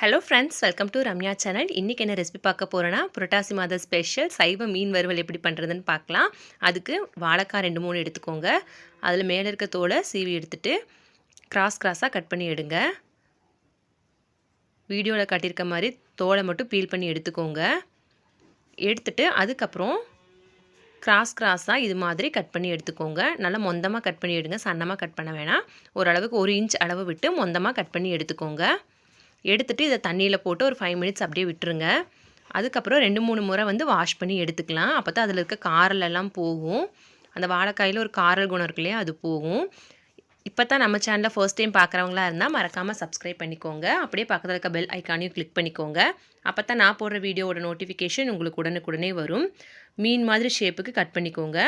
Hello friends welcome to Ramya channel இன்றைக்கி என்ன recipe பார்க்க போகிறேன்னா புரட்டாசி மாத ஸ்பெஷல் சைவ மீன் வறுவல் எப்படி பண்ணுறதுன்னு பார்க்கலாம். அதுக்கு வாழைக்காய் ரெண்டு மூணு எடுத்துக்கோங்க. அதில் மேலே இருக்க தோலை சீவி எடுத்துட்டு கிராஸ் கிராஸாக கட் பண்ணி எடுங்க. வீடியோவில் காட்டியிருக்க மாதிரி தோலை மட்டும் பீல் பண்ணி எடுத்துக்கோங்க. எடுத்துட்டு அதுக்கப்புறம் கிராஸ் கிராஸாக இது மாதிரி கட் பண்ணி எடுத்துக்கோங்க. நல்லா மொந்தமாக கட் பண்ணி எடுங்க. சன்னமாக கட் பண்ண வேணாம். ஓரளவுக்கு ஒரு இன்ச் அளவு விட்டு மொந்தமாக கட் பண்ணி எடுத்துக்கோங்க. எடுத்துகிட்டு இதை தண்ணியில் போட்டு ஒரு ஃபைவ் மினிட்ஸ் அப்படியே விட்டுருங்க. அதுக்கப்புறம் ரெண்டு மூணு முறை வந்து வாஷ் பண்ணி எடுத்துக்கலாம். அப்போ தான் அதில் இருக்க காரலெல்லாம் போகும். அந்த வாழைக்காயில் ஒரு காரல் குணம் இருக்கு இல்லையா அது போகும். இப்போ தான் நம்ம சேனலில் ஃபர்ஸ்ட் டைம் பார்க்குறவங்களா இருந்தால் மறக்காமல் சப்ஸ்கிரைப் பண்ணிக்கோங்க. அப்படியே பக்கத்தில் இருக்க பெல் ஐக்கானையும் கிளிக் பண்ணிக்கோங்க. அப்போ தான் நான் போடுற வீடியோவோட நோட்டிஃபிகேஷன் உங்களுக்கு உடனுக்குடனே வரும். மீன் மாதிரி ஷேப்புக்கு கட் பண்ணிக்கோங்க.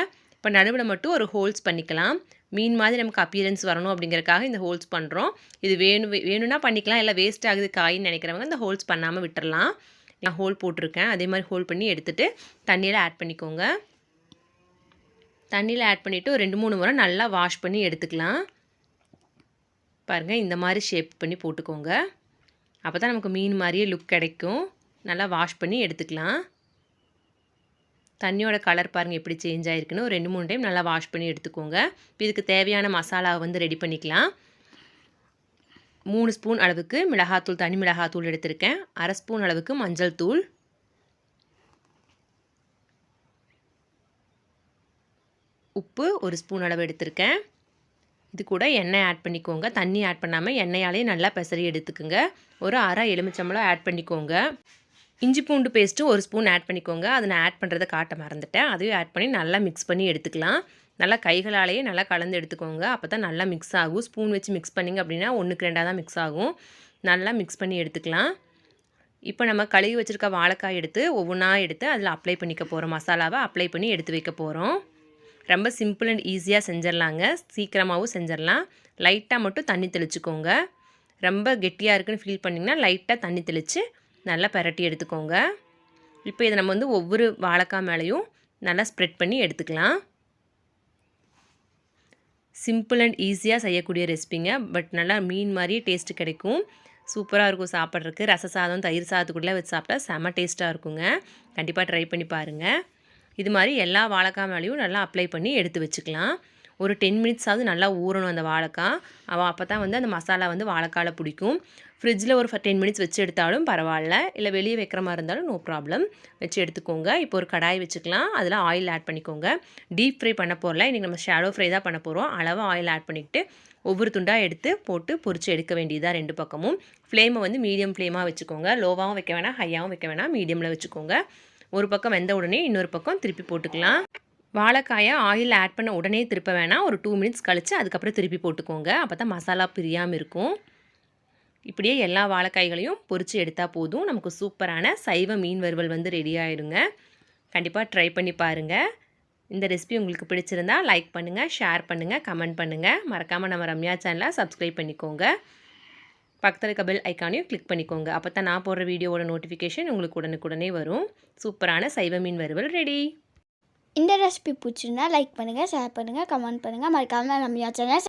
இப்போ நடுவில் மட்டும் ஒரு ஹோல்ஸ் பண்ணிக்கலாம். மீன் மாதிரி நமக்கு அப்பியரன்ஸ் வரணும் அப்படிங்கிறக்காக இந்த ஹோல்ஸ் பண்ணுறோம் இது வேணும் வேணும்னா பண்ணிக்கலாம். இல்லை வேஸ்ட் ஆகுது காயின்னு நினைக்கிறவங்க இந்த ஹோல்ஸ் பண்ணாமல் விட்டுறலாம். நான் ஹோல் போட்டிருக்கேன். அதே மாதிரி ஹோல் பண்ணி எடுத்துகிட்டு தண்ணியில் ஆட் பண்ணிக்கோங்க. தண்ணியில் ஆட் பண்ணிவிட்டு ஒரு ரெண்டு மூணு முறை நல்லா வாஷ் பண்ணி எடுத்துக்கலாம். பாருங்கள் இந்த மாதிரி ஷேப் பண்ணி போட்டுக்கோங்க. அப்போ தான் நமக்கு மீன் மாதிரியே லுக் கிடைக்கும். நல்லா வாஷ் பண்ணி எடுத்துக்கலாம். தண்ணியோட கலர் பாருங்கள் எப்படி சேஞ்ச் ஆகிருக்குன்னு ஒரு ரெண்டு மூணு டைம் நல்லா வாஷ் பண்ணி எடுத்துக்கோங்க. இப்போ இதுக்கு தேவையான மசாலாவை வந்து ரெடி பண்ணிக்கலாம். மூணு ஸ்பூன் அளவுக்கு மிளகாத்தூள் தனி மிளகாத்தூள் எடுத்திருக்கேன். அரை ஸ்பூன் அளவுக்கு மஞ்சள் தூள். உப்பு ஒரு ஸ்பூன் அளவு எடுத்திருக்கேன். இது கூட எண்ணெய் ஆட் பண்ணிக்கோங்க. தண்ணி ஆட் பண்ணாமல் எண்ணெயாலே நல்லா பெசரி எடுத்துக்கோங்க. ஒரு அரை எலுமிச்சம்பழம் ஆட் பண்ணிக்கோங்க. இஞ்சி பூண்டு பேஸ்ட்டு ஒரு ஸ்பூன் ஆட் பண்ணிக்கோங்க. அதை நான் ஆட் பண்ணுறதை காட்ட மறந்துட்டேன். அதையும் ஆட் பண்ணி நல்லா மிக்ஸ் பண்ணி எடுத்துக்கலாம். நல்லா கைகளாலேயே நல்லா கலந்து எடுத்துக்கோங்க. அப்போ தான் நல்லா மிக்ஸ் ஆகும். ஸ்பூன் வச்சு மிக்ஸ் பண்ணிங்க அப்படின்னா ஒன்றுக்கு ரெண்டாக தான் மிக்ஸ் ஆகும். நல்லா மிக்ஸ் பண்ணி எடுத்துக்கலாம். இப்போ நம்ம கழுவி வச்சுருக்க வாழைக்காய் எடுத்து ஒவ்வொன்றா எடுத்து அதில் அப்ளை பண்ணிக்க போகிறோம் மசாலாவை அப்ளை பண்ணி எடுத்து வைக்க போகிறோம் ரொம்ப சிம்பிள் அண்ட் ஈஸியாக செஞ்சிடலாங்க. சீக்கிரமாகவும் செஞ்சிடலாம். லைட்டாக மட்டும் தண்ணி தெளிச்சுக்கோங்க. ரொம்ப கெட்டியாக இருக்குன்னு ஃபீல் பண்ணிங்கன்னா லைட்டாக தண்ணி தெளித்து நல்லா பரட்டி எடுத்துக்கோங்க. இப்போ இதை நம்ம வந்து ஒவ்வொரு வாழைக்காய் மேலேயும் நல்லா ஸ்ப்ரெட் பண்ணி எடுத்துக்கலாம். சிம்பிள் அண்ட் ஈஸியாக செய்யக்கூடிய ரெசிபிங்க பட் நல்லா மீன் மாதிரியே டேஸ்ட்டு கிடைக்கும். சூப்பராக இருக்கும் சாப்பிட்றதுக்கு. ரச சாதம் தயிர் சாதத்துக்குள்ளே வச்சு சாப்பிட்டா செம்ம டேஸ்ட்டாக இருக்குங்க. கண்டிப்பாக ட்ரை பண்ணி பாருங்கள் இது மாதிரி எல்லா வாழைக்காய் மேலேயும் நல்லா அப்ளை பண்ணி எடுத்து வச்சுக்கலாம். ஒரு டென் மினிட்ஸாவது நல்லா ஊறணும் அந்த வாழைக்காய். அவள் அப்போ தான் வந்து அந்த மசாலா வந்து வாழைக்காயில் பிடிக்கும். ஃப்ரிட்ஜில் ஒரு டென் மினிட்ஸ் வச்சு எடுத்தாலும் பரவாயில்ல. இல்லை வெளியே வைக்கிற மாதிரி இருந்தாலும் நோ ப்ராப்ளம் வச்சு எடுத்துக்கோங்க. இப்போ ஒரு கடாய் வச்சுக்கலாம். அதில் ஆயில் ஆட் பண்ணிக்கோங்க. டீப் ஃப்ரை பண்ண போகிறல இன்றைக்கி நம்ம ஷேடோ ஃப்ரை தான் பண்ண போகிறோம் அளவாக ஆயில் ஆட் பண்ணிக்கிட்டு ஒவ்வொரு துண்டாக எடுத்து போட்டு பொறிச்சு எடுக்க வேண்டியதாக ரெண்டு பக்கமும். ஃப்ளேமை வந்து மீடியம் ஃப்ளேமாக வச்சுக்கோங்க. லோவாகவும் வைக்க வேணாம் ஹையாகவும் வைக்க வேணாம். மீடியமில் வச்சுக்கோங்க. ஒரு பக்கம் வெந்த உடனே இன்னொரு பக்கம் திருப்பி போட்டுக்கலாம். வாழைக்காயை ஆயில் ஆட் பண்ண உடனே திருப்ப வேணாம். ஒரு டூ மினிட்ஸ் கழித்து அதுக்கப்புறம் திருப்பி போட்டுக்கோங்க. அப்போ தான் மசாலா பிரியாமல் இருக்கும். இப்படியே எல்லா வாழைக்காய்களையும் பொறிச்சு எடுத்தால் போதும். நமக்கு சூப்பரான சைவ மீன் வறுவல் வந்து ரெடி ஆகிடுங்க கண்டிப்பாக ட்ரை பண்ணி பாருங்கள் இந்த ரெசிபி உங்களுக்கு பிடிச்சிருந்தா லைக் பண்ணுங்கள் ஷேர் பண்ணுங்கள் கமெண்ட் பண்ணுங்கள் மறக்காமல் நம்ம ரம்யா சேனலை சப்ஸ்கிரைப் பண்ணிக்கோங்க. பக்கத்தில் இருக்க பெல் ஐக்கானையும் கிளிக் பண்ணிக்கோங்க. அப்போ தான் நான் போடுற வீடியோவோட நோட்டிஃபிகேஷன் உங்களுக்கு உடனுக்குடனே வரும். சூப்பரான சைவ மீன் வறுவல் ரெடி இந்த ரெசிபி பிடிச்சிருந்தா லைக் பண்ணுங்கள் ஷேர் பண்ணுங்கள் கமெண்ட் பண்ணுங்கள் மறக்காமல் நம்ம சேனல்